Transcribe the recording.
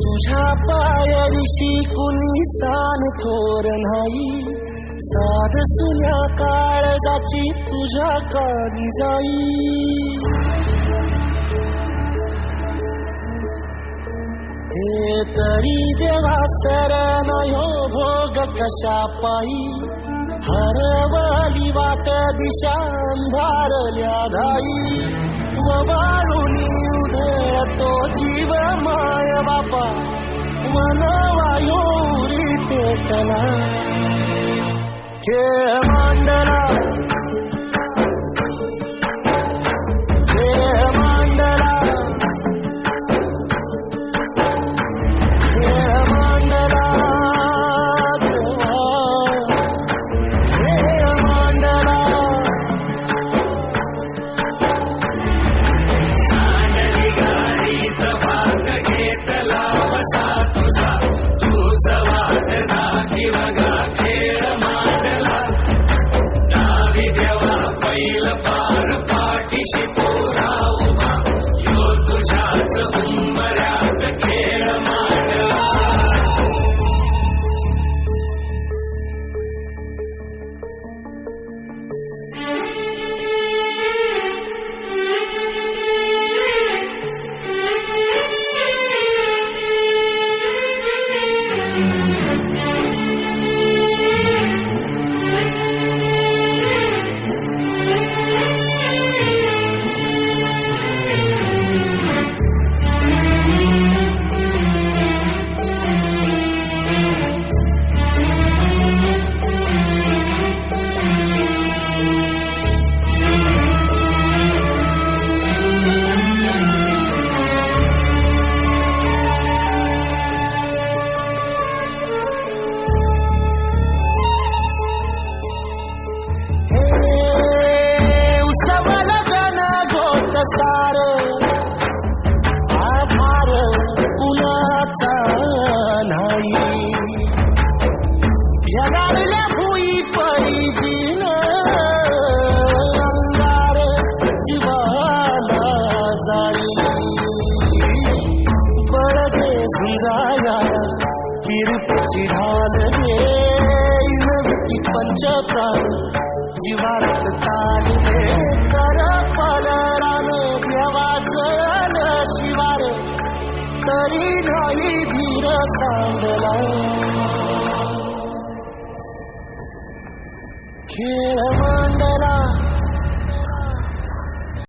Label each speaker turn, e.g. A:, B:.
A: त्याची कुणी सान थोर नाही. साध सुन्या काळजाची तुझ्या काळी जाई. हे तरी देवा शरण यो भोग कशा पायी. हरवली वाट दिशा अंधारल्या धाई ववाळूनी उधळतो जीव माय ಮನವಾಯೋರಿ ಪೇಟಲ ಕೇಳ हे तिरुपची ढाल दे नविती पंचप्राण जीवात ताल दे कर पलरान देवाचं शिवार तरी नाही धीर सांडला. खेळ मांडला